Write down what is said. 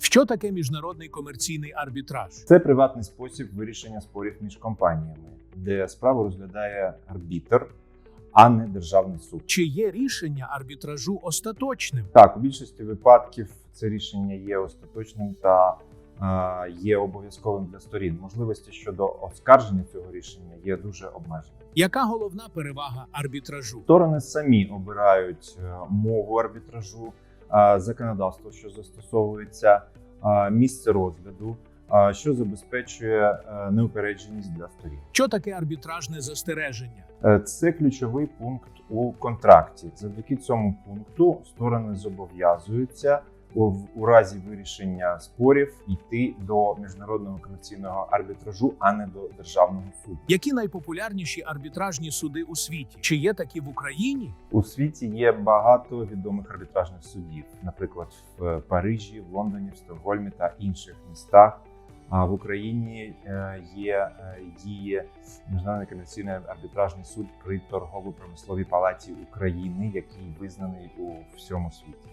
Що таке міжнародний комерційний арбітраж? Це приватний спосіб вирішення спорів між компаніями, де справу розглядає арбітр, а не державний суд. Чи є рішення арбітражу остаточним? Так, у більшості випадків це рішення є остаточним та е, є обов'язковим для сторін. Можливості щодо оскарження цього рішення є дуже обмежені. Яка головна перевага арбітражу? Сторони самі обирають е, мову арбітражу, законодавство, що застосовується, е, місце розгляду, е, що забезпечує е, неупередженість для сторін. Що таке арбітражне застереження? Е, Це ключовий пункт у контракті. Завдяки цьому пункту сторони зобов'язуються у, у разі вирішення спорів йти до міжнародного комерційного арбітражу, а не до державного суду. Які найпопулярніші арбітражні суди у світі? Чи є такі в Україні? У світі є багато відомих арбітражних судів, наприклад, в Парижі, в Лондоні, в Стокгольмі та інших містах. А в Україні е, є е, діє міжнародний комерційний арбітражний суд при торгово-промисловій палаті України, який визнаний у всьому світі.